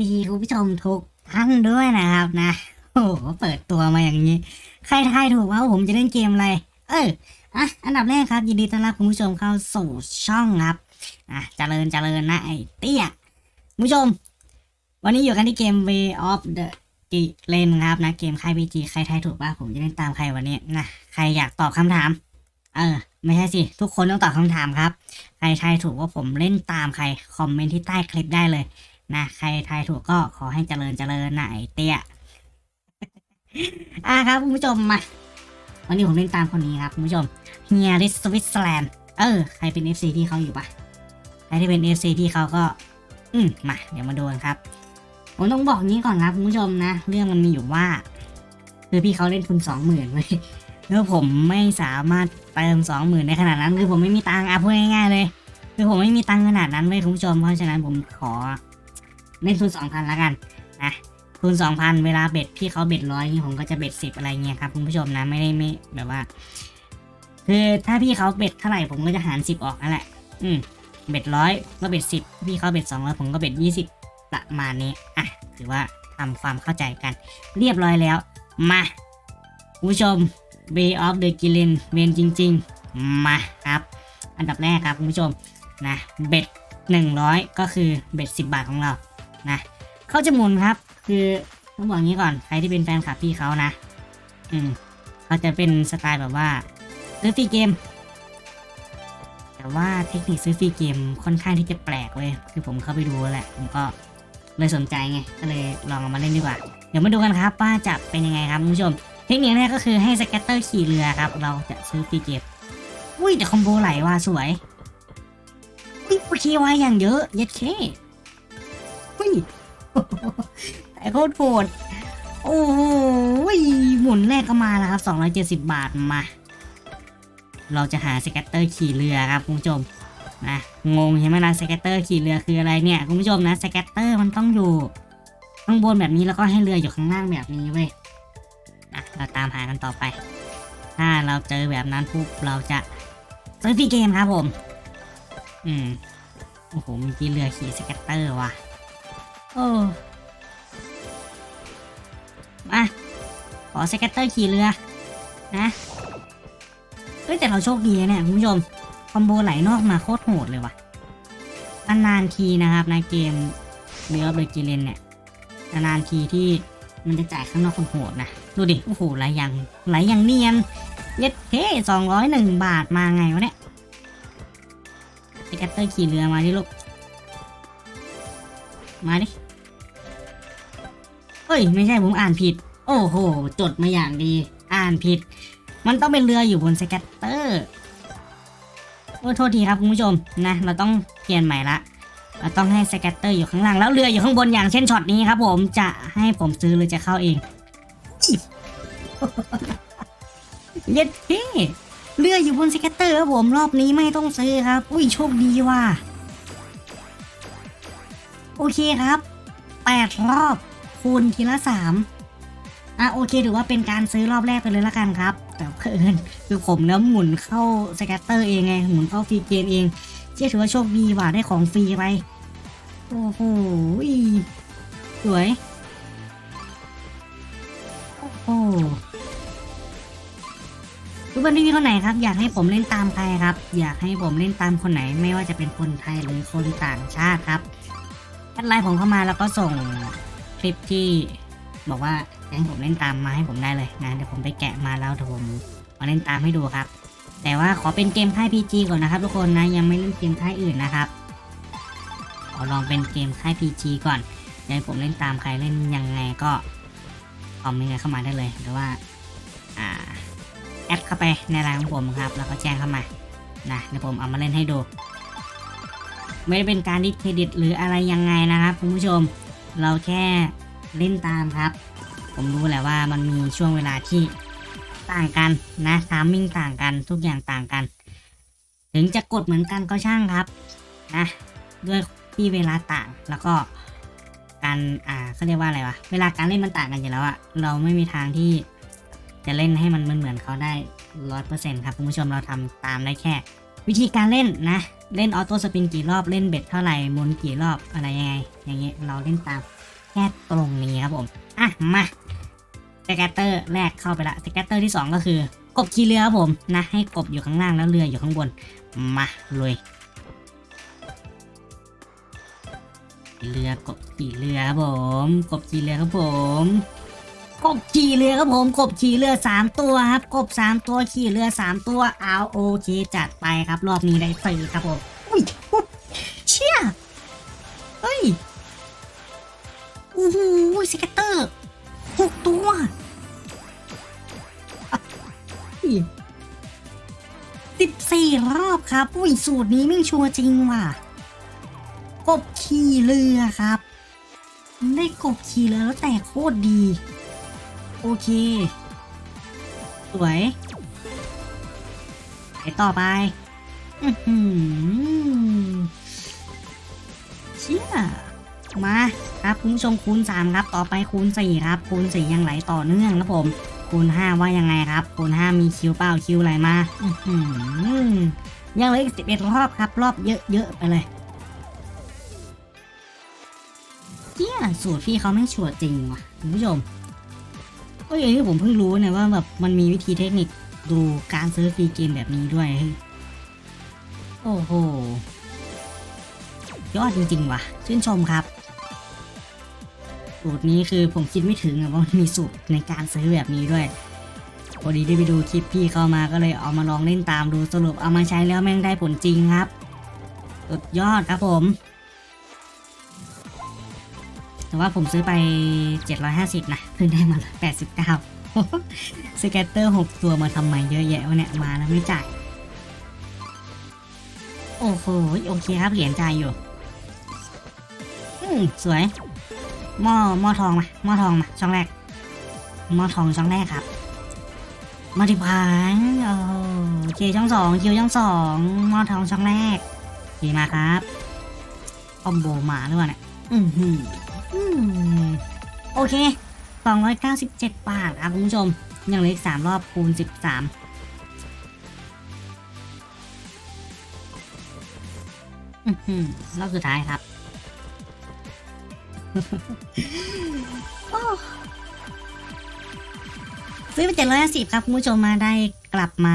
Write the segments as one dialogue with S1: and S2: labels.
S1: ดีคุณผู้ชมทุกท่านด้วยนะครับนะโอ้โหเปิดตัวมาอย่างนี้ ใครทายถูกว่าผมจะเล่นเกมอะไร เอออะอันดับแรกครับ ยินดีต้อนรับคุณผู้ชมเข้าสู่ช่องครับอะเจริญเจริญนะไอ้เตี้ยคุณผู้ชม วันนี้อยู่กันที่เกม Way of the g l e n ครับนะเกมค่าย PG ใครทายถูกว่าผมจะเล่นตามใครวันนี้นะใครอยากตอบคำถาม เออ ไม่ใช่สิ ทุกคนต้องตอบคำถามครับ ใครทายถูกว่าผมเล่นตามใครคอมเมนต์ที่ใต้คลิปได้เลย นะใครทายถูกก็ขอให้เจริญเจริญนะไอเตี้ยอะครับคุณผู้ชมมาวันนี้ผมเล่นตามคนนี้ครับคุณผู้ชมเฮียริสวิตเซอร์แลนด์เออใครเป็น FC ที่เขาอยู่ปะใครที่เป็น FC ที่เขาก็ อืมมาเดี๋ยวมาดูกันครับผมต้องบอกงี้ก่อนครับคุณผู้ชมนะ เรื่องมันมีอยู่ว่า คือพี่เขาเล่นทุนสองหมื่นไว้ยแล้วผมไม่สามารถเติมสองหมื่นในขนาดนั้น คือผมไม่มีตังค์อะพูดง่ายๆเลย คือผมไม่มีตังค์ขนาดนั้นเว้ยคุณผู้ชมเพราะฉะนั้นผมขอ เล่นทุนสองพันแล้วกันนะทุนสองพันเวลาเบ็ดพี่เขาเบ็ดร้อยผมก็จะเบ็ดสิบอะไรเงี้ยครับคุณผู้ชมนะไม่ได้ไม่แบบว่า คือถ้าพี่เขาเบ็ดเท่าไหร่ผมก็จะหารสิบออกนั่นแหละ อืมเบ็ดร้อยก็เบ็ดสิบพี่เขาเบ็ดสองร้อยผมก็เบ็ดยี่สิบประมาณนี้อะถือว่าทำความเข้าใจกัน เรียบร้อยแล้ว มาคุณผู้ชม Way of the g i l l e n เวนจริง ๆ มาครับ อันดับแรกครับคุณผู้ชมนะเบ็ดหนึ่งร้อยก็คือเบ็ดสิบบาทของเรา นะเขาจะหมุนครับ คือต้องบอกงี้ก่อนใครที่เป็นแฟนคลับพี่เขานะ อืมเขาจะเป็นสไตล์แบบว่าซื้อฟรีเกม แต่ว่าเทคนิคซื้อฟรีเกมค่อนข้างที่จะแปลกเว้ยคือผมเข้าไปดูแหละผมก็เลยสนใจไงก็เลยลองเอามาเล่นดีกว่า เดี๋ยวมาดูกันครับว่าจะเป็นยังไงครับคุณผู้ชม เทคนิคแรกก็คือให้สแกตเตอร์ขี่เรือครับ เราจะซื้อฟรีเกมอุ้ยแต่คอมโบไหลว่ะสวยอุ้ยโอเคไว้อย่างเยอะเย็ดเค ยแต่โคตรโหดโอ้โหหมุนแรกก็มาแล้วครับ 270 บาทมา เราจะหาสเก็ตเตอร์ขี่เรือครับคุณผู้ชมนะงงใช่ไหมล่ะสเก็ตเตอร์ขี่เรือคืออะไรเนี่ยคุณผู้ชมนะสเก็ตเตอร์มันต้องอยู่ข้างบนแบบนี้แล้วก็ให้เรืออยู่ข้างล่างแบบนี้เว้ยนะเราตามหากันต่อไป ถ้าเราเจอแบบนั้นปุ๊บเราจะซื้อฟรีเกมครับผม อืมโอ้โหมีที่เรือขี่สเก็ตเตอร์ว่ะ โอ้มา ขอสเก็ตเตอร์ขี่เรือ นะเฮ้ยแต่เราโชคดีนะเนี่ยคุณผู้ชม คอมโบไหลนอกมาโคตรโหดเลยว่ะนานๆทีนะครับในเกมเรือเบอร์กิเลนเนี่ยนานๆทีที่มันจะจ่ายข้างนอกคนโหดนะ ดูดิ โอ้โหไหลอย่างไหลอย่างเนียน เย็ดเท่สองร้อยหนึ่งบาทมาไงวะเนี่ยสเก็ตเตอร์ขี่เรือมาดิลูก มาดิ เฮ้ยไม่ใช่ผมอ่านผิด โอ้โห จดมาอย่างดี อ่านผิด มันต้องเป็นเรืออยู่บนสเก็ตเตอร์โอ้โทษทีครับคุณผู้ชมนะเราต้องเปลี่ยนใหม่ละเราต้องให้สเก็ตเตอร์อยู่ข้างล่างแล้วเรืออยู่ข้างบนอย่างเช่นช็อตนี้ครับ ผมจะให้ผมซื้อหรือจะเข้าเองเย็ดเท่เรืออยู่บนสเก็ตเตอร์ครับผมรอบนี้ไม่ต้องซื้อครับ อุ้ยโชคดีว่ะโอเคครับแปดรอบ คูณทีละสามอะโอเคถือว่าเป็นการซื้อรอบแรกไปเลยละกันครับ แต่เพิ่นคือผมแล้วหมุนเข้าสแกตเตอร์เองไง หมุนเข้าฟรีเกมเองเชื่อถือว่าโชคดีว่ะได้ของฟรีไปโอ้โหสวย โอ้โหทุกคนที่มีคนไหนครับ อยากให้ผมเล่นตามใครครับ อยากให้ผมเล่นตามคนไหน ไม่ว่าจะเป็นคนไทยหรือคนต่างชาติครับแอดไลน์ผมเข้ามาแล้วก็ส่ง ลิปที่บอกว่าจะให้ผมเล่นตามมาให้ผมได้เลยนะเดี๋ยวผมไปแกะมาแล้วเดี๋ยวผมมาเล่นตามให้ดูครับ แต่ว่าขอเป็นเกมค่าย PG ก่อนนะครับ ทุกคนนะยังไม่เล่นเกมค่ายอื่นนะครับขอลองเป็นเกมค่าย PG ก่อนอยากให้ผมเล่นตามใครเล่นยังไงก็คอมเมนต์เข้ามาได้เลยหรือว่าอ่าแอดเข้าไปในไลน์ของผมครับ แล้วก็แจ้งเข้ามานะเดี๋ยวผมเอามาเล่นให้ดู ไม่ได้เป็นการดิสเครดิตหรืออะไรยังไงนะครับคุณผู้ชม เราแค่เล่นตามครับ ผมรู้แหละว่ามันมีช่วงเวลาที่ต่างกันนะทามมิ่งต่างกันทุกอย่างต่างกัน ถึงจะกดเหมือนกันก็ช่างครับนะด้วยที่เวลาต่างแล้วก็การอ่าเขาเรียกว่าอะไรวะเวลาการเล่นมันต่างกันอยู่แล้วอะเราไม่มีทางที่จะเล่นให้มันเหมือนเขาได้ร้อยเปอร์เซ็นต์ครับคุณผู้ชมเราทำตามได้แค่ วิธีการเล่นนะ เล่นออโต้สปินกี่รอบเล่นเบ็ดเท่าไหร่หมุนกี่รอบอะไรยังไง อย่างเงี้ยเราเล่นตามแค่ตรงนี้ครับผมอะมาสแกตเตอร์แรกเข้าไปละสแกตเตอร์ที่ 2 ก็คือกบขี่เรือครับผมนะให้กบอยู่ข้างล่างแล้วเรืออยู่ข้างบนมาลุยเรือกบขี่เรือครับผม กบขี่เรือครับผม กบขี่เรือครับผมกบขี่เรือสามตัวครับกบสามตัวขี่เรือสามตัวเอาโอเคจัดไปครับ รอบนี้ได้ฟรีครับผมอุ้ยอุ๊ยเชี่ยเฮ้ยโอ้โหสเก็ตเตอร์หกตัวสิบสี่รอบครับอุ้ยสูตรนี้ไม่ชัวร์จริงว่ะกบขี่เรือครับ ได้กบขี่เรือแล้วแต่โคตรดี โอเค สวยไปต่อไปอือหือเชี่ยมาครับคุณผู้ชมคูณ3ครับ ต่อไปคูณ4ครับ คูณ4ยังไหลต่อเนื่องครับผม คูณ5ว่ายังไงครับ คูณ5มีคิวเป้าคิวไหลมาอือหือยังเหลืออีก11รอบครับ รอบเยอะๆไปเลยเชี่ยสูตรพี่เขาไม่งชัวร์จริงว่ะคุณผู้ชม เอ้ยอันนี้ผมเพิ่งรู้นี่ยว่าแบบมันมีวิธีเทคนิคดูการซื้อฟรีเกมแบบนี้ด้วย โอ้โห ยอดจริงๆว่ะ ชื่นชมครับสูตรนี้คือผมคิดไม่ถึงว่ามันมีสูตรในการซื้อแบบนี้ด้วยพอดีได้ไปดูคลิปพี่เข้ามาก็เลยเอามาลองเล่นตามดูสรุปเอามาใช้แล้วแม่งได้ผลจริงครับ สุดยอดครับผม แต่ว่าผมซื้อไป 750 นะ เพิ่งได้มา 89 สแกตเตอร์ 6 ตัวมาทำไมเยอะแยะวะเนี่ย มาแล้วไม่จ่าย โอ้โห โอเคครับ เหรียญจ่ายอยู่ อืมสวย หม้อหม้อทองมา หม้อทองมา ช่องแรก หม้อทองช่องแรกครับมาดิพังโอเคช่องสองคิวช่องสองหม้อทองช่องแรกโอเคมาครับคอมโบมาหรือเปล่าเนี่ยอือหืออืม โอเค 297 บาทครับคุณผู้ชม ยังเหลืออีก 3 รอบคูณ 13รอบสุดท้ายครับโอ้ซื้อไป750ครับ คุณผู้ชมมาได้กลับมา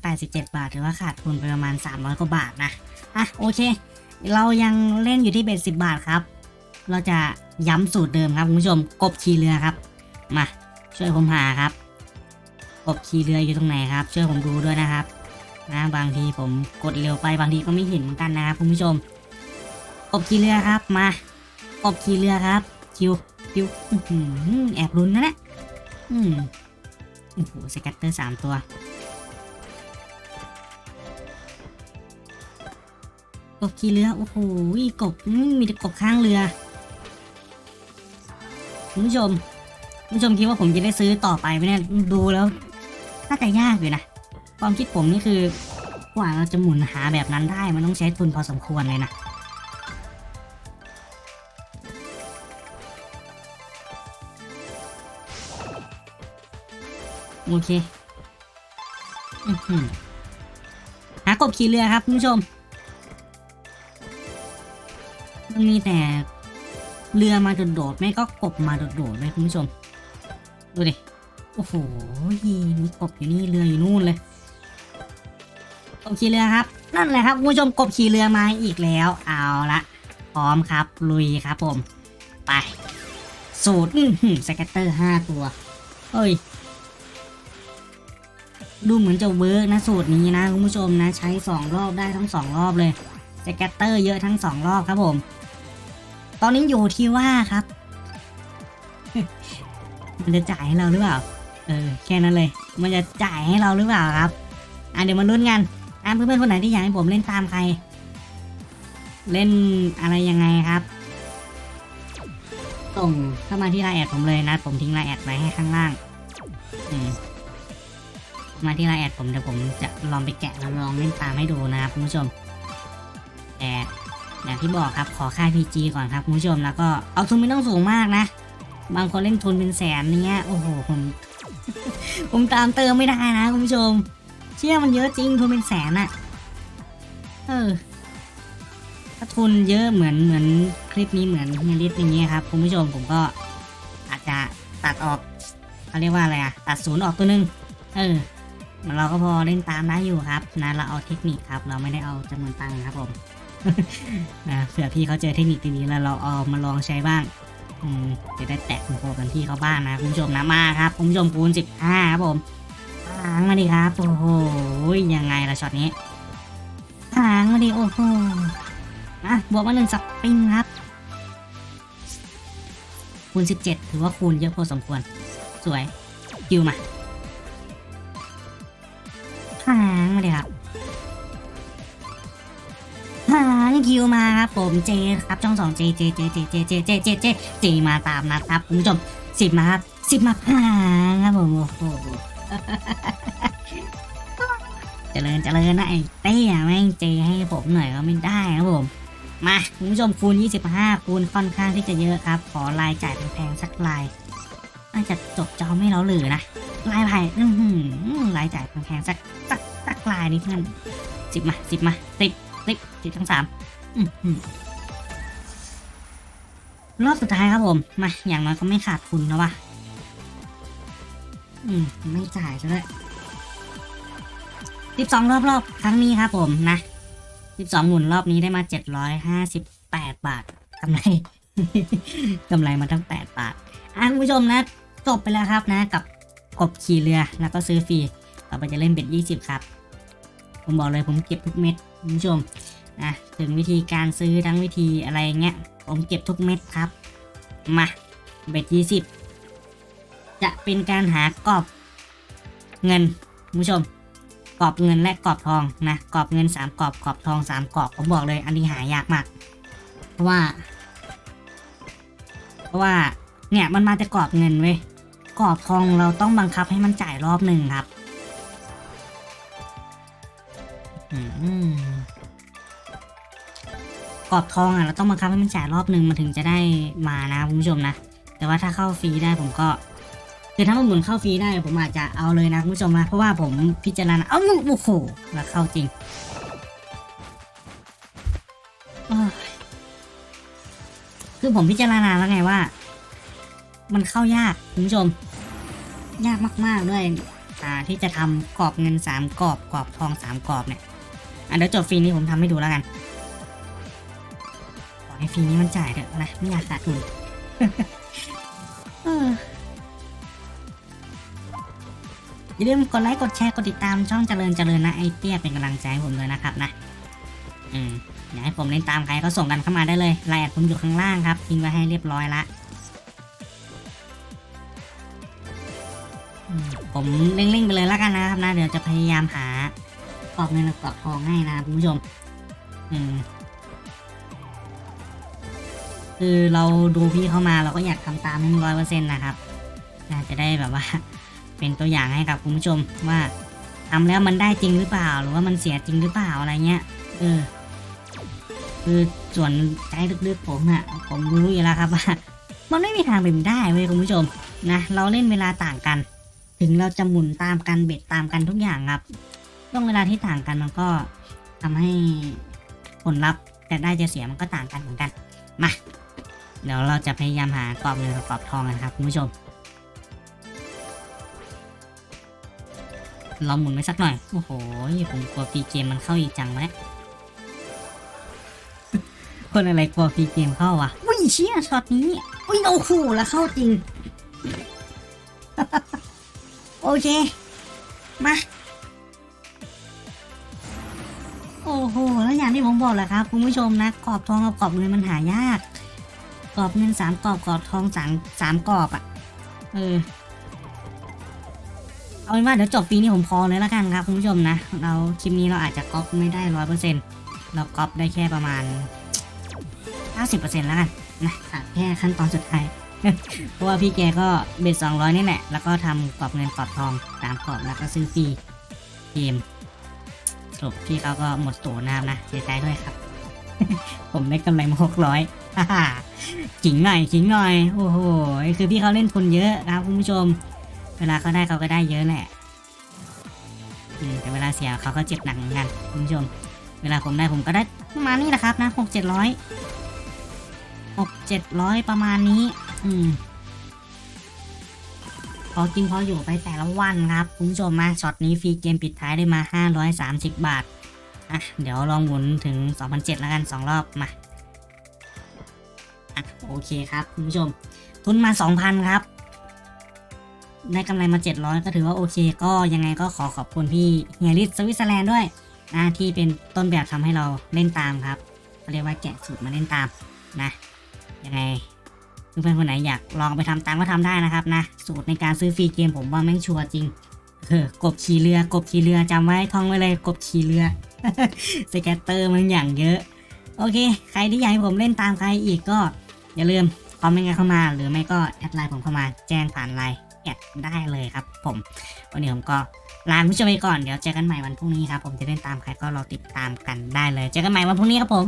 S1: 487 บาท ถือว่าขาดทุนไปประมาณ 300 กว่าบาทนะ อะ โอเค เรายังเล่นอยู่ที่เบ็ด10 บาทครับ เราจะ ย้ำสูตรเดิมครับคุณผู้ชมกบขี่เรือครับ มาช่วยผมหาครับ กบขี่เรืออยู่ตรงไหนครับ ช่วยผมดูด้วยนะครับนะบางทีผมกดเร็วไปบางทีก็ไม่เห็นเหมือนกันนะครับคุณผู้ชม กบขี่เรือครับมากบขี่เรือครับ คิวคิวแอบลุ้นนะเนี่ยอืมโอ้โหสแกตเตอร์สามตัวกบขี่เรือโอ้โหกบมีแต่กบข้างเรือ คุณผู้ชมคุณผู้ชมคิดว่าผมจะได้ซื้อต่อไปไหมเนี่ยดูแล้วน่าจะยากอยู่นะ ความคิดผมนี่คือกว่าเราจะหมุนหาแบบนั้นได้มันต้องใช้ทุนพอสมควรเลยนะโอเคอื้อหือหากบขี่เรือครับคุณผู้ชม มันมีแต่ เรือมาโดดๆไม่ก็กบมาโดดๆเลยคุณผู้ชม ดูดิ โอ้โหมีกบอยู่นี่เรืออยู่นู่นเลยกบขี่เรือครับ นั่นแหละครับคุณผู้ชมกบขี่เรือมาอีกแล้ว เอาละพร้อมครับลุยครับผม ไป สูตรอื้อหือสแกตเตอร์ห้าตัวเฮ้ยดูเหมือนจะเวิร์กนะสูตรนี้นะคุณผู้ชมนะใช้สองรอบได้ทั้งสองรอบเลยสแกตเตอร์เยอะทั้งสองรอบครับผม ตอนนี้อยู่ที่ว่าครับ มันจะจ่ายให้เราหรือเปล่า เออ แค่นั้นเลย มันจะจ่ายให้เราหรือเปล่าครับ อะเดี๋ยวมาลุ้นกันอะเพื่อนๆคนไหนที่อยากให้ผมเล่นตามใคร เล่นอะไรยังไงครับ ส่งเข้ามาที่ไลน์แอดผมเลยนะ ผมทิ้งไลน์แอดไว้ให้ข้างล่างมมาที่ไลน์แอดผมเดี๋ยวผมจะลองไปแกะแล้วลองเล่นตามให้ดูนะครับคุณผู้ชมแต่ อย่างที่บอกครับขอค่า PG ก่อนครับคุณผู้ชมแล้วก็เอาทุนไม่ต้องสูงมากนะ บางคนเล่นทุนเป็นแสนเนี้ยโอ้โหผมผมตามเติมไม่ได้นะคุณผู้ชม เชื่อมันเยอะจริงทุนเป็นแสนอะเออเอาทุนเยอะเหมือนเหมือนคลิปนี้เหมือนเฮียลิสอย่างเงี้ยครับคุณผู้ชมผมก็อาจจะตัดออกเขาเรียกว่าอะไรอะตัดศูนย์ออกตัวหนึง เออมันเราก็พอเล่นตามได้อยู่ครับนะเราเอาเทคนิคครับ เราไม่ได้เอาจำนวนตังค์ครับผม นะเผื่อพี่เขาเจอเทคนิคดีๆแล้วเราเอามาลองใช้บ้างอืมจะได้แตะคุณโคกันที่เขาบ้างนะคุณผู้ชมนะมาครับคุณผู้ชมคูณสิบห้าครับผมหางมาดิครับโอ้โหยังไงล่ะช็อตนี้หางมาดิโอ้โหอะบวกมาหนึ่งสปริงครับคูณสิบเจ็ดถือว่าคูณเยอะพอสมควร สวยคิวมาหางมาดิครับ คิวมาครับผมเจครับช่องสองเจเจเจเจเจเจเจเจเจเจมาตามนัดครับคุณผู้ชมสิบมาครับสิบมาหางครับผมโอ้โหเจริญเจริญนะไอ้เต้แม่งเจให้ผมหน่อยก็ไม่ได้ครับผมมาคุณผู้ชมคูณ 25 คูณค่อนข้างที่จะเยอะครับ ขอรายจ่ายแพงๆสักรายน่าจะจบจอไม่เราหรือนะรายไผ่อื้อหือรายจ่ายแพงๆสักสักสักรายนี่เพื่อนสิบมาสิบมาสิบสิบสิบทั้งสาม รอบสุดท้ายครับผม มา อย่างน้อยก็ไม่ขาดทุนนะวะอืม ไม่จ่ายซะด้วยสิบสองรอบรอบครั้งนี้ครับผมนะสิบสองหมุนรอบนี้ได้มาเจ็ดร้อยห้าสิบแปดบาทกำไรกำไรมาตั้งแปดบาท อะคุณผู้ชมนะ จบไปแล้วครับนะ กับกบขี่เรือแล้วก็ซื้อฟรี ต่อไปจะเล่นเบ็ดยี่สิบครับ ผมบอกเลยผมเก็บทุกเม็ดคุณผู้ชม นะถึงวิธีการซื้อทั้งวิธีอะไรเงี้ย ผมเก็บทุกเม็ดครับ มาเบ็ดยี่สิบจะเป็นการหากรอบเงินคุณผู้ชมกรอบเงินและกรอบทองนะกรอบเงินสามกรอบกรอบทองสามกรอบผมบอกเลย อันนี้หายากมาก เพราะว่า เพราะว่าเนี่ยมันมาแต่กรอบเงินเว้ยกรอบทองเราต้องบังคับให้มันจ่ายรอบหนึ่งครับ อืม รอบทองอะเราต้องบังคับให้มันจ่ายรอบหนึ่งมันถึงจะได้มานะคุณผู้ชมนะ แต่ว่าถ้าเข้าฟรีได้ผมก็คือถ้ามันหมุนเข้าฟรีได้ผมอาจจะเอาเลยนะคุณผู้ชมนะเพราะว่าผมพิจารณาเอ้าโอ้โหแล้วเข้าจริงคือผมพิจารณาแล้วไงว่า มันเข้ายากคุณผู้ชม ยากมากๆด้วยอ่าที่จะทำกรอบเงินสามกรอบกรอบทองสามกรอบเนี่ยอันเดี๋ยวจบฟรีนี้ผมทำให้ดูแล้วกัน อให้ฟรีนี้มันจ่ายเถอะนะไม่อยากขาดทุนเอออย่าลืมกดไลค์กดแชร์กดติดตามช่องเจริญเจริญนะไอเตี้ยเป็นกำลังใจให้ผมเลยนะครับนะ อืมอยากให้ผมเล่นตามใครก็ส่งกันเข้ามาได้เลยรายละเอียดผมอยู่ข้างล่างครับทิ้งไว้ให้เรียบร้อยละอืมผมเร่งๆไปเลยแล้วกันนะครับนะ เดี๋ยวจะพยายามหากรอบเงินกับกรอบทองให้นะคุณผู้ชม อืม คือเราดูพี่เข้ามาเราก็อยากทำตามให้ร้อยเปอร์เซ็นต์นะครับน่าจะได้แบบว่า เป็นตัวอย่างให้กับคุณผู้ชมว่าทำแล้วมันได้จริงหรือเปล่า หรือว่ามันเสียจริงหรือเปล่าอะไรเงี้ยเออคือส่วนใจลึกๆผมอะผมรู้อยู่แล้วครับว่ามันไม่มีทางเป็นได้เว้ยคุณผู้ชมนะเราเล่นเวลาต่างกัน ถึงเราจะหมุนตามกันเบ็ดตามกันทุกอย่างครับช่วงเวลาที่ต่างกันมันก็ทำให้ผลลัพธ์จะได้จะเสียมันก็ต่างกันเหมือนกันมา เดี๋ยวเราจะพยายามหากรอบเงินกับกรอบทองกันครับคุณผู้ชมเราหมุนไว้สักหน่อย โอ้โหผมกลัวฟีเกมมันเข้าอีกจังไหมคนอะไรกลัวฟีเกมเข้าวะอุ้ยเชี่ยช็อตนี้อุ้ยโอ้โหแล้วเข้าจริง โอเค มา โอ้โห แล้วอย่างที่ผมบอกแหละครับ คุณผู้ชมนะกรอบทองกับกรอบเงินมันหายาก กรอบเงินสามกรอบกรอบทองสามสามกรอบอะ่ะ เออ เอาเป็นว่าเดี๋ยวจบปีนี้ผมพอเลยล้วกันครับคุณผู้ชมนะ เราคลิปนี้เราอาจจะก๊อปไม่ได้ร้อยเปอร์เซ็นต์เราก๊อปได้แค่ประมาณเก้าสิบเปอร์เซ็นต์แล้วกันนะแค่ขั้นตอนสุดท้ายเพราะว่าพี่แกก็เบ็ดสองร้อยนี่แหละ แล้วก็ทำกรอบเงินกรอบทองสามกรอบแล้วก็ซื้อฟรีเกมสรุปพี่เขาก็หมดตัวนะครับนะเสียใจด้วยครับ ผมได้กำไรมาหกร้อย ขิงหน่อยขิงหน่อย โอ้โห คือพี่เขาเล่นทุนเยอะครับคุณผู้ชม เวลาเขาได้เขาก็ได้เยอะแหละแต่เวลาเสียเขาก็เจ็บหนักเหมือนกันคุณผู้ชม เวลาผมได้ผมก็ได้ประมาณนี้แหละครับนะหกเจ็ดร้อยหกเจ็ดร้อยประมาณนี้ อืมพอกินพออยู่ไปแต่ละวันครับคุณผู้ชมมาช็อตนี้ฟรีเกมปิดท้ายได้มา 530 บาทอะเดี๋ยวลองหมุนถึง 2,007แล้วกัน 2 รอบมา อะโอเคครับคุณผู้ชม ทุนมา 2,000 ครับ ได้กำไรมา 700 ก็ถือว่าโอเค ก็ยังไงก็ขอขอบคุณพี่เฮียริสสวิตเซอร์แลนด์ด้วยนะที่เป็นต้นแบบทำให้เราเล่นตามครับเขาเรียกว่าแกะสูตรมาเล่นตามนะยังไงเพื่อนๆคนไหนอยากลองไปทำตามก็ทำได้นะครับนะ สูตรในการซื้อฟรีเกมผมว่าแม่งชัวร์จริงเออกบขี่เรือกบขี่เรือจำไว้ท่องไว้เลยกบขี่เรือสแกตเตอร์มันอย่างเยอะ โอเค ใครที่อยากให้ผมเล่นตามใครอีกก็ อย่าลืมคอมเมนต์กันเข้ามา หรือไม่ก็แอดไลน์ผมเข้ามาแจ้งผ่านไลน์แอดได้เลยครับ ผม วันนี้ผมก็ลาคุณผู้ชมไปก่อนเดี๋ยวเจอกันใหม่วันพรุ่งนี้ครับผมจะเล่นตามใครก็รอติดตามกันได้เลย เจอกันใหม่วันพรุ่งนี้ครับผม